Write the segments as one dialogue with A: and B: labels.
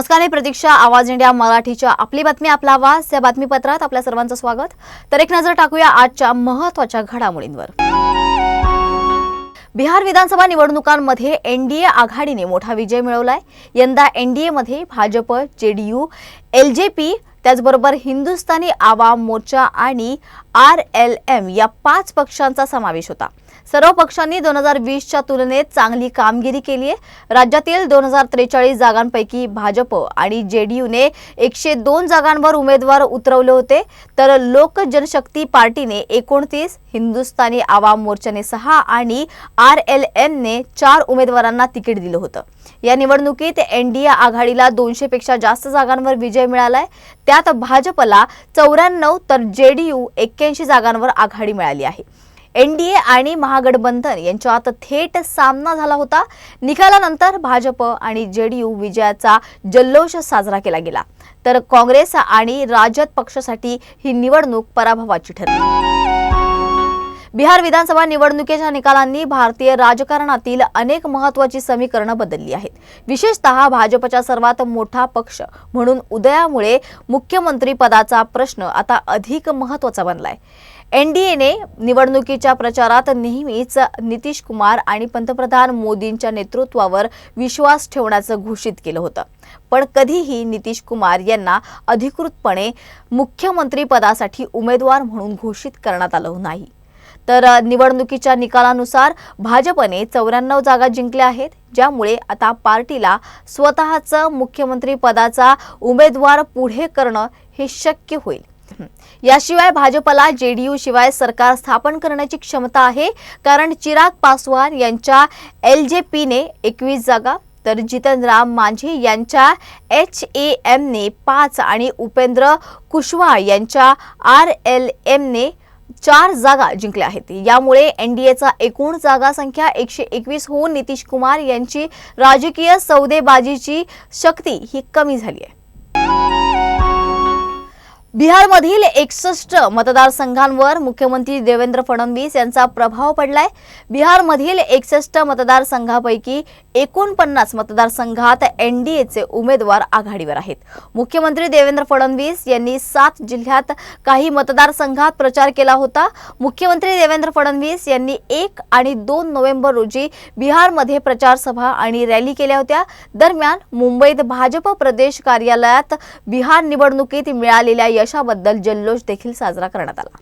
A: नमस्कार मी प्रतीक्षा आवाज इंडिया मराठीच्या आपली बातमी आपला आवाज. या बातमीपत्रात आपल्या सर्वांचं स्वागत. तर एक नजर टाकूया आजच्या महत्त्वाच्या घडामोडींवर. बिहार विधानसभा निवडणुकांमध्ये एनडीए आघाडीने मोठा विजय मिळवलाय. यंदा एनडीएमध्ये भाजप जेडीयू एलजेपी त्याचबरोबर हिंदुस्थानी आवाम मोर्चा आणि आर एल एम या पाच पक्षांचा समावेश होता. सर्व पक्षांनी दोन हजार वीसच्या तुलनेत चांगली कामगिरी केली आहे. राज्यातील दोन हजार त्रेचाळीस जागांपैकी भाजप आणि जेडीयूने एकशे दोन जागांवर उमेदवार उतरवले होते. तर लोक जनशक्ती पार्टीने एकोणतीस हिंदुस्थानी आवाम मोर्चाने सहा आणि आर एल एमने चार उमेदवारांना तिकीट दिलं होतं. या निवडणुकीत एनडीए आघाडीला दोनशे पेक्षा जास्त जागांवर विजय मिळालाय. त्यात भाजपला चौऱ्याण्णव तर जेडीयू एक्क्याऐंशी जागांवर आघाडी मिळाली आहे. एनडीए आणि महागठबंधन यांच्यात थेट सामना झाला होता. निकालानंतर भाजप आणि जेडीयू विजयाचा जल्लोष साजरा केला गेला. तर काँग्रेस आणि राजद पक्षासाठी ही निवडणूक पराभवाची ठरली. बिहार विधानसभा निवडणुकीच्या निकालांनी भारतीय राजकारणातील अनेक महत्वाची समीकरणं बदलली आहेत. विशेषतः भाजपच्या सर्वात मोठा पक्ष म्हणून उदयामुळे मुख्यमंत्री पदाचा प्रश्न आता अधिक महत्त्वाचा बनलाय. एनडीएने निवडणुकीच्या प्रचारात नेहमीच नितीश कुमार आणि पंतप्रधान मोदींच्या नेतृत्वावर विश्वास ठेवण्याचं घोषित केलं होतं. पण कधीही नितीश कुमार यांना अधिकृतपणे मुख्यमंत्री पदासाठी उमेदवार म्हणून घोषित करण्यात आलं नाही. तर निवडणुकीच्या निकालानुसार भाजपने चौऱ्याण्णव जागा जिंकल्या आहेत ज्यामुळे आता पार्टीला स्वतःचं मुख्यमंत्री पदाचा उमेदवार पुढे करणं हे शक्य होईल. याशिवाय भाजपला जेडीयू शिवाय सरकार स्थापन करण्याची क्षमता आहे. कारण चिराग पासवान यांच्या एल जे पीने एकवीस जागा तर जितनराम मांझी यांच्या एच ए एमने पाच आणि उपेंद्र कुशवाहा यांच्या आर एल एमने चार जागा जिंकल्या आहेत. यामुळे एनडीएचा एकूण जागा संख्या एकशे एकवीस होऊन नितीश कुमार यांची राजकीय सौदेबाजीची शक्ती ही कमी झाली आहे. बिहारमधील एकसष्ट मतदारसंघांवर मुख्यमंत्री देवेंद्र फडणवीस यांचा प्रभाव पडलाय. बिहारमधील एकसष्ट मतदारसंघापैकी एकोणपन्नास मतदारसंघात एन डी एचे उमेदवार आघाडीवर आहेत. मुख्यमंत्री देवेंद्र फडणवीस यांनी सात जिल्ह्यात काही मतदारसंघात प्रचार केला होता. मुख्यमंत्री देवेंद्र फडणवीस यांनी एक आणि दोन नोव्हेंबर रोजी बिहारमध्ये प्रचारसभा आणि रॅली केल्या होत्या. दरम्यान मुंबईत भाजप प्रदेश कार्यालयात बिहार निवडणुकीत मिळालेल्या यशाबद्दल जल्लोष देखील साजरा करण्यात आला.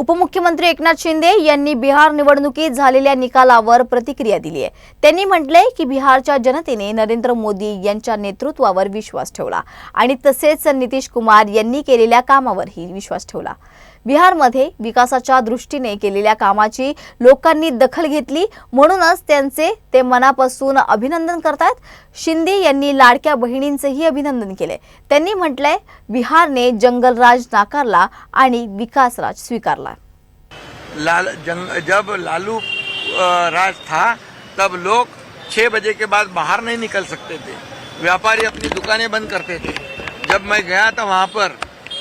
A: उपमुख्यमंत्री एकनाथ शिंदे यांनी बिहार निवडणुकीत झालेल्या निकालावर प्रतिक्रिया दिली आहे. त्यांनी म्हटलंय की बिहारच्या जनतेने नरेंद्र मोदी यांच्या नेतृत्वावर विश्वास ठेवला आणि तसेच नितीश कुमार यांनी केलेल्या कामावरही विश्वास ठेवला. बिहारमध्ये विकासाच्या दृष्टीने केलेल्या कामाची लोकांनी दखल घेतली म्हणूनच त्यांचे ते मनापासून अभिनंदन करतात. शिंदे यांनी लाडक्या बहिणींचेही अभिनंदन केले. त्यांनी म्हटलंय बिहारने जंगलराज नाकारला आणि विकासराज स्वीकारला.
B: लाल जंग जब लालू राज था तब लोग छः बजे के बाद बाहर नहीं निकल सकते थे। व्यापारी अपनी दुकानें बंद करते थे। जब मैं गया था वहाँ पर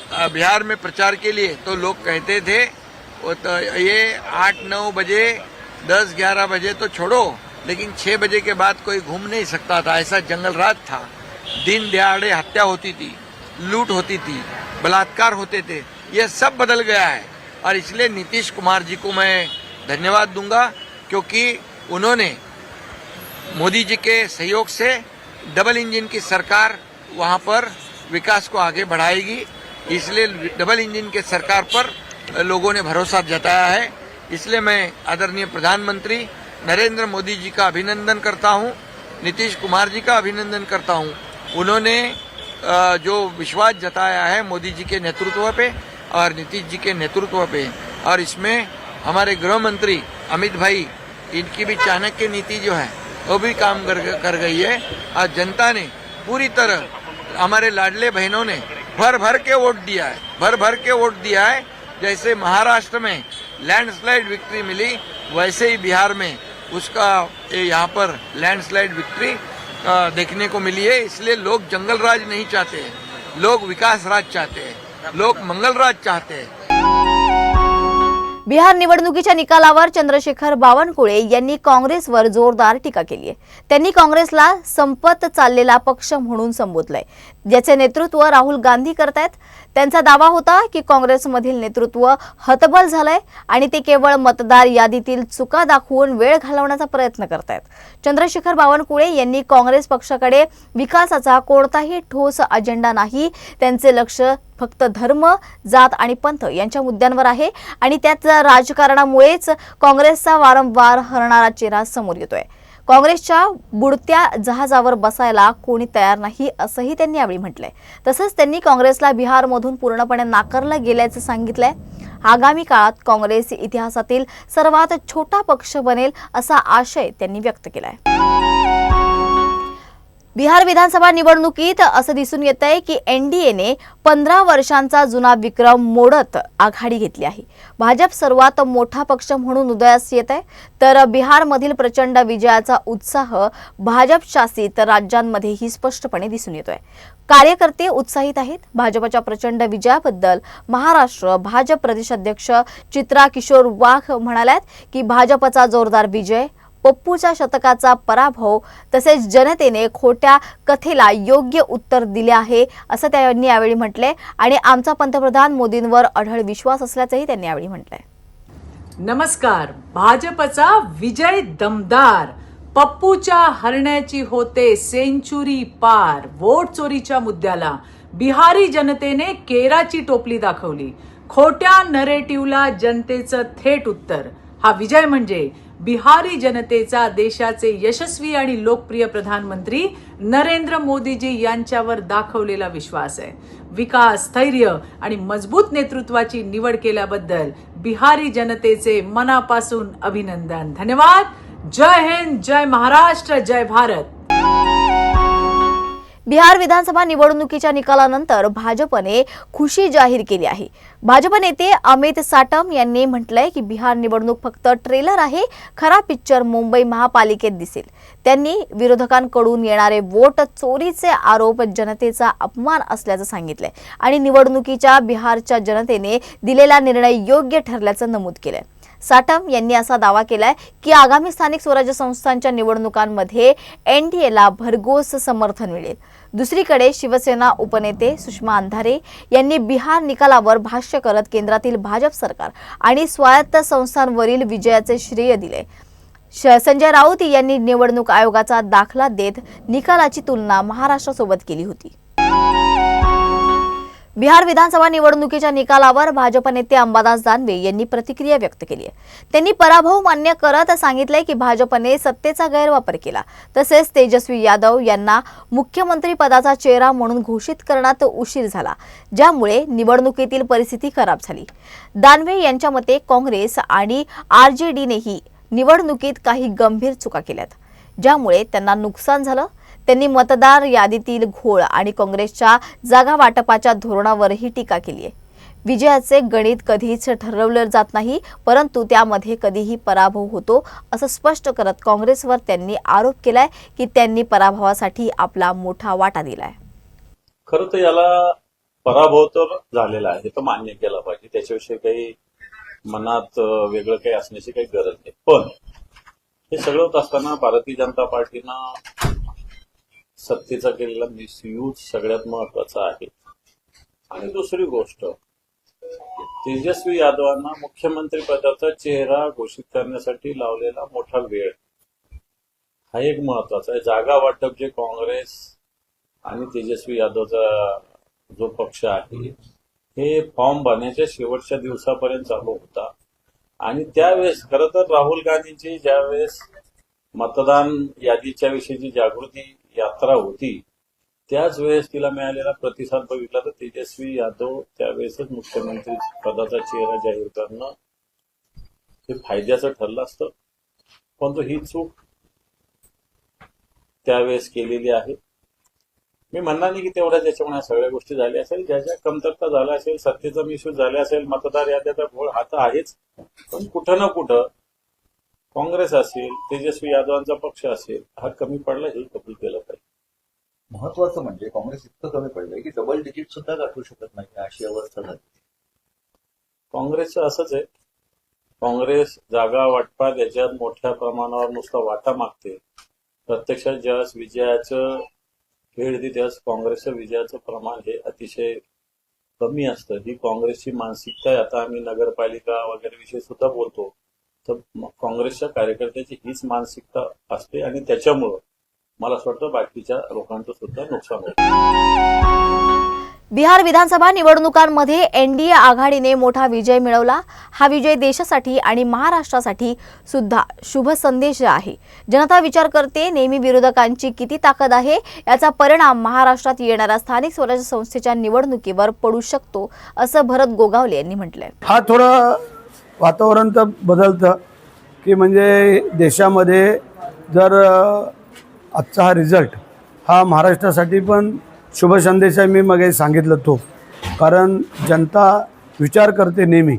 B: बिहार में प्रचार के लिए तो लोग कहते थे, वो तो ये आठ नौ बजे, दस ग्यारह बजे तो छोड़ो, लेकिन छः बजे के बाद कोई घूम नहीं सकता था, ऐसा जंगल राज था। दिन दिहाड़े हत्या होती थी, लूट होती थी, बलात्कार होते थे, ये सब बदल गया है। और इसलिए नीतीश कुमार जी को मैं धन्यवाद दूँगा, क्योंकि उन्होंने मोदी जी के सहयोग से डबल इंजन की सरकार वहाँ पर विकास को आगे बढ़ाएगी। इसलिए डबल इंजन के सरकार पर लोगों ने भरोसा जताया है। इसलिए मैं आदरणीय प्रधानमंत्री नरेंद्र मोदी जी का अभिनंदन करता हूँ, नीतीश कुमार जी का अभिनंदन करता हूँ। उन्होंने जो विश्वास जताया है मोदी जी के नेतृत्व पे और नीतीश जी के नेतृत्व पे। और इसमें हमारे गृह मंत्री अमित भाई, इनकी भी चाणक्य नीति जो है, वो भी काम कर कर गई है। और जनता ने पूरी तरह, हमारे लाडले बहनों ने भर भर के वोट दिया है, भर भर के वोट दिया है। जैसे महाराष्ट्र में लैंडस्लाइड विक्ट्री मिली, वैसे ही बिहार में उसका यहाँ पर लैंडस्लाइड विक्ट्री देखने को मिली है। इसलिए लोग जंगल राज नहीं चाहते लोग विकास राज चाहते हैं, लोग मंगल राज चाहते हैं।
A: बिहार निवडणुकीच्या निकालावर चंद्रशेखर बावनकुळे यांनी काँग्रेसवर जोरदार टीका केली आहे. त्यांनी काँग्रेसला संपत चाललेला पक्ष म्हणून संबोधलंय. ज्याचे नेतृत्व राहुल गांधी करतायत. त्यांचा दावा होता की काँग्रेसमधील नेतृत्व हतबल झालंय आणि ते केवळ मतदार यादीतील चुका दाखवून वेळ घालवण्याचा प्रयत्न करतायत. चंद्रशेखर बावनकुळे यांनी काँग्रेस पक्षाकडे विकासाचा कोणताही ठोस अजेंडा नाही. त्यांचे लक्ष फक्त धर्म जात आणि पंथ यांच्या मुद्द्यांवर आहे आणि त्याच राजकारणामुळेच काँग्रेसचा वारंवार हरणारा चेहरा समोर येतोय. काँग्रेसच्या बुडत्या जहाजावर बसायला कोणी तयार नाही असंही त्यांनी यावेळी म्हटलंय. तसंच त्यांनी काँग्रेसला बिहारमधून पूर्णपणे नाकारलं गेल्याचं सांगितलंय. आगामी काळात काँग्रेस इतिहासातील सर्वात छोटा पक्ष बनेल असा आशय त्यांनी व्यक्त केलाय. बिहार विधानसभा निवडणुकीत असं दिसून येत आहे की एनडीएने पंधरा वर्षांचा जुना विक्रम मोडत आघाडी घेतली आहे. भाजप सर्वात मोठा पक्ष म्हणून उदयास येत आहे तर बिहारमधील प्रचंड विजयाचा उत्साह भाजप शासित राज्यांमध्येही स्पष्टपणे दिसून येतोय. कार्यकर्ते उत्साहित आहेत. भाजपच्या प्रचंड विजयाबद्दल महाराष्ट्र भाजप प्रदेशाध्यक्ष चित्रा किशोर वाघ म्हणाल्यात की भाजपचा जोरदार विजय पप्पूच्या शतकाचा पराभव तसेच जनतेने खोट्या कथेला योग्य उत्तर दिले आहे असं त्यांनी यावेळी म्हटलंय. आणि आमचा पंतप्रधान मोदींवर अढळ विश्वास असल्याचंही त्यांनी यावेळी म्हटलंय.
C: नमस्कार. भाजपचा विजय दमदार. पप्पूच्या हरण्याची होते सेंचुरी पार. वोट चोरीच्या मुद्द्याला बिहारी जनतेने केराची टोपली दाखवली. खोट्या नरेटिव्हला जनतेचं थेट उत्तर. हा विजय म्हणजे बिहारी जनतेचा देशाचे यशस्वी आणि लोकप्रिय प्रधानमंत्री नरेंद्र मोदीजी यांच्यावर दाखवलेला विश्वास आहे. विकास स्थैर्य आणि मजबूत नेतृत्वाची निवड केल्याबद्दल बिहारी जनतेचे मनापासून अभिनंदन. धन्यवाद. जय हिंद जय महाराष्ट्र जय भारत.
A: बिहार विधानसभा निवडणुकीच्या निकालानंतर भाजपने खुशी जाहीर केली आहे. भाजप नेते अमित साटम यांनी म्हटलंय की बिहार निवडणूक फक्त ट्रेलर आहे खरा पिक्चर मुंबई महापालिकेत दिसेल. त्यांनी विरोधकांकडून येणारे वोट चोरीचे आरोप जनतेचा अपमान असल्याचं सांगितलंय आणि निवडणुकीच्या बिहारच्या जनतेने दिलेला निर्णय योग्य ठरल्याचं नमूद केलंय. साटम यांनी असा दावा केलाय की आगामी स्थानिक स्वराज्य संस्थांच्या निवडणुकांमध्ये एनडीएला भरघोस समर्थन मिळेल. दुसरीकडे शिवसेना उपनेते सुषमा अंधारे यांनी बिहार निकालावर भाष्य करत केंद्रातील भाजप सरकार आणि स्वायत्त संस्थांवरील विजयाचे श्रेय दिले. संजय राऊत यांनी निवडणूक आयोगाचा दाखला देत निकालाची तुलना महाराष्ट्रासोबत केली होती. बिहार विधानसभा निवडणुकीच्या निकालावर भाजप नेते अंबादास दानवे यांनी प्रतिक्रिया व्यक्त केली आहे. त्यांनी पराभव मान्य करत सांगितलंय की भाजपने सत्तेचा गैरवापर केला. तसेच तेजस्वी यादव यांना मुख्यमंत्री पदाचा चेहरा म्हणून घोषित करण्यात उशीर झाला ज्यामुळे निवडणुकीतील परिस्थिती खराब झाली. दानवे यांच्या मते काँग्रेस आणि आरजेडीनेही निवडणुकीत काही गंभीर चुका केल्यात ज्यामुळे त्यांना नुकसान झालं. त्यांनी मतदार यादीतील घोळ आणि काँग्रेसच्या जागा वाटपाच्या धोरणावरही टीका केली आहे. विजयाचे गणित कधीच ठरवलं जात नाही परंतु त्यामध्ये कधीही पराभव होतो असं स्पष्ट करत काँग्रेसवर त्यांनी आरोप केलाय की त्यांनी पराभवासाठी आपला मोठा वाटा दिलाय.
D: खरं तर याला पराभव तर झालेला आहे तर मान्य केला पाहिजे. त्याच्याविषयी काही मनात वेगळं काही असण्याची काही गरज नाही. पण हे सगळं होत असताना भारतीय जनता पार्टीनं सत्तेचा केलेला मिसयूज सगळ्यात महत्त्वाचा आहे. आणि दुसरी गोष्ट तेजस्वी यादवांना मुख्यमंत्री पदाचा चेहरा घोषित करण्यासाठी लावलेला मोठा वेळ. हा एक महत्त्वाचा आहे. जागा वाटप जे काँग्रेस आणि तेजस्वी यादवचा जो पक्ष आहे हे फॉर्म भरण्याच्या शेवटच्या दिवसापर्यंत चालू होता. आणि त्यावेळेस खरं तर राहुल गांधींची ज्यावेळेस मतदान यादीच्या विषयीची जागृती यात्रा होती. त्याच वेळेस तिला मिळालेला प्रतिसाद बघितला तर तेजस्वी यादव त्यावेळेसच मुख्यमंत्री पदाचा चेहरा जाहीर करणं हे फायद्याचं ठरलं असतं. पण तो ही चूक त्यावेळेस केलेली आहे. मी म्हणणार नाही की तेवढ्या त्याच्यामुळे सगळ्या गोष्टी झाल्या असेल ज्या ज्या कमतरता झाल्या असेल सत्तेचा मिसूज झाला असेल मतदार याद्याचा घोळ हा तर आहेच. पण कुठं ना कुठं काँग्रेस असेल तेजस्वी यादवांचा पक्ष असेल हा कमी पडला हे कबूल केलं
E: महत्वाचं म्हणजे काँग्रेस इतकं कमी पडलंय की डबल डिजिट सुद्धा गाठू शकत नाही अशी अवस्था झाली.
D: काँग्रेसचं असंच आहे. काँग्रेस जागा वाटपात याच्यात मोठ्या प्रमाणावर नुसता वाटा मागते. प्रत्यक्षात ज्यावेळेस विजयाचं खेळ येते त्यावेळेस काँग्रेसच्या विजयाचं प्रमाण हे अतिशय कमी असतं. ही काँग्रेसची मानसिकता आहे. आता आम्ही नगरपालिका वगैरे विषयी सुद्धा बोलतो. तर काँग्रेसच्या कार्यकर्त्याची हीच मानसिकता असते आणि त्याच्यामुळं मला असं वाटतं बाकीच्या लोकांचं सुद्धा नुकसान होतं
A: बिहार विधानसभा निवडणुकांमध्ये एनडीए आघाडीने मोठा विजय मिळवला. हा विजय देशासाठी आणि महाराष्ट्रासाठी सुद्धा शुभ संदेश आहे. जनता विचार करते नेहमी विरोधकांची किती ताकद आहे? याचा परिणाम महाराष्ट्रात येणाऱ्या स्थानिक स्वराज्य संस्थेच्या निवडणुकीवर पडू शकतो असं भरत गोगावले यांनी म्हटलंय.
F: हा थोडं वातावरण तर बदलतं की म्हणजे देशामध्ये जर आजचा हा रिझल्ट हा महाराष्ट्रासाठी पण शुभ संदेश आहे मी मग सांगितलं तो. कारण जनता विचार करते नेहमी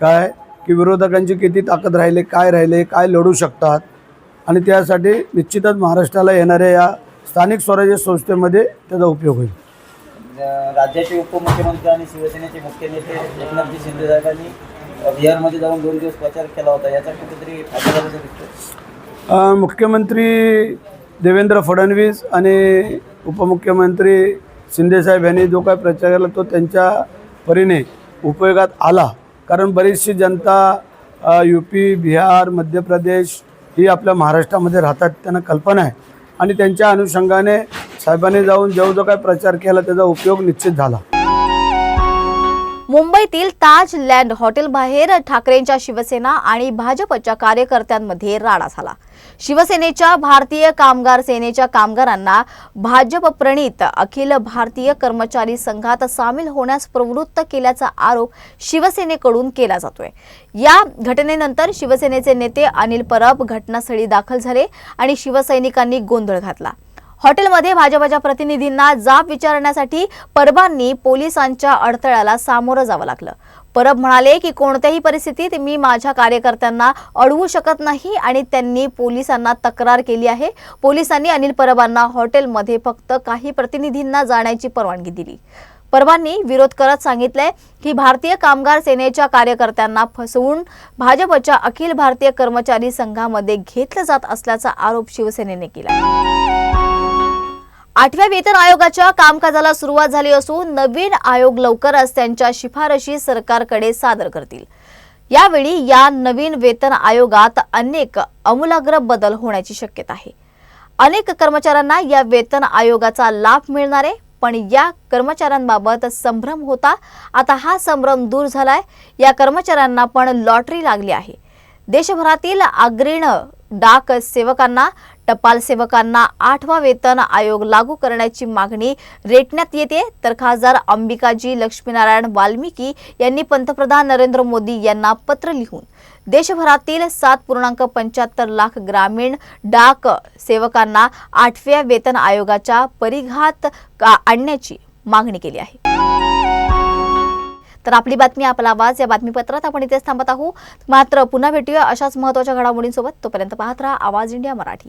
F: काय की विरोधकांची किती ताकद राहिले काय राहिले काय लढू शकतात? आणि त्यासाठी निश्चितच महाराष्ट्राला येणाऱ्या या स्थानिक स्वराज्य संस्थेमध्ये त्याचा उपयोग होईल.
G: राज्याचे उपमुख्यमंत्री आणि शिवसेनेचे मुख्य नेते एकनाथजी शिंदे साहेबांनी बिहारमध्ये जाऊन दोन दिवस प्रचार केला होता. याचा कुठेतरी
F: मुख्यमंत्री देवेंद्र फडणवीस आणि उपमुख्यमंत्री शिंदेसाहेब यांनी जो काय प्रचार केला तो त्यांच्या परीने उपयोगात आला. कारण बरीचशी जनता यू पी बिहार मध्य प्रदेश ही आपल्या महाराष्ट्रामध्ये राहतात त्यांना कल्पना आहे. आणि त्यांच्या अनुषंगाने साहेबांनी जाऊन जो जो काय प्रचार केला त्याचा उपयोग निश्चित झाला.
A: मुंबईतील ताज लँड हॉटेल बाहेर ठाकरेंच्या शिवसेना आणि भाजपच्या कार्यकर्त्यांमध्ये राडा झाला. शिवसेनेच्या भारतीय कामगार सेनेच्या कामगारांना भाजप प्रणित अखिल भारतीय कर्मचारी संघात सामील होण्यास प्रवृत्त केल्याचा आरोप शिवसेनेकडून केला जातोय. या घटनेनंतर शिवसेनेचे नेते अनिल परब घटनास्थळी दाखल झाले आणि शिवसैनिकांनी गोंधळ घातला. हॉटेलमध्ये भाजपाच्या प्रतिनिधींना जाब विचारण्यासाठी परबांनी पोलिसांच्या अडथळ्याला सामोरं जावं लागलं. परब म्हणाले की कोणत्याही परिस्थितीत मी माझ्या कार्यकर्त्यांना अडवू शकत नाही आणि त्यांनी पोलिसांना तक्रार केली आहे. पोलिसांनी अनिल परबांना हॉटेलमध्ये फक्त काही प्रतिनिधींना जाण्याची परवानगी दिली. परबांनी विरोध करत सांगितलंय की भारतीय कामगार सेनेच्या कार्यकर्त्यांना फसवून भाजपच्या अखिल भारतीय कर्मचारी संघामध्ये घेतलं जात असल्याचा आरोप शिवसेनेने केला आठव्या वेतन आयोगाच्या कामकाजाला सुरुवात झाली असून नवीन आयोग लवकरच त्यांच्या शिफारशी सरकारकडे सादर करतील. यावेळी या नवीन वेतन आयोगात अनेक अमूलाग्र बदल होण्याची शक्यता आहे. अनेक कर्मचाऱ्यांना या वेतन आयोगाचा लाभ मिळणार आहे पण या कर्मचाऱ्यांबाबत संभ्रम होता. आता हा संभ्रम दूर झालाय. या कर्मचाऱ्यांना पण लॉटरी लागली आहे. देशभरातील अग्रीण डाक सेवकांना टपाल सेवकांना आठवा वेतन आयोग लागू करण्याची मागणी रेटण्यात येते. तर खासदार अंबिकाजी लक्ष्मीनारायण वाल्मिकी यांनी पंतप्रधान नरेंद्र मोदी यांना पत्र लिहून देशभरातील सात पूर्णांक पंच्याहत्तर लाख ग्रामीण डाक सेवकांना आठव्या वेतन आयोगाच्या परिघात का- आणण्याची मागणी केली आहे. तर आपली बातमी आपला आवाज या बातमीपत्रात आपण इथेच थांबत आहोत. मात्र पुन्हा भेटूया अशाच महत्त्वाच्या घडामोडींसोबत. तोपर्यंत पाहत राहा आवाज इंडिया मराठी.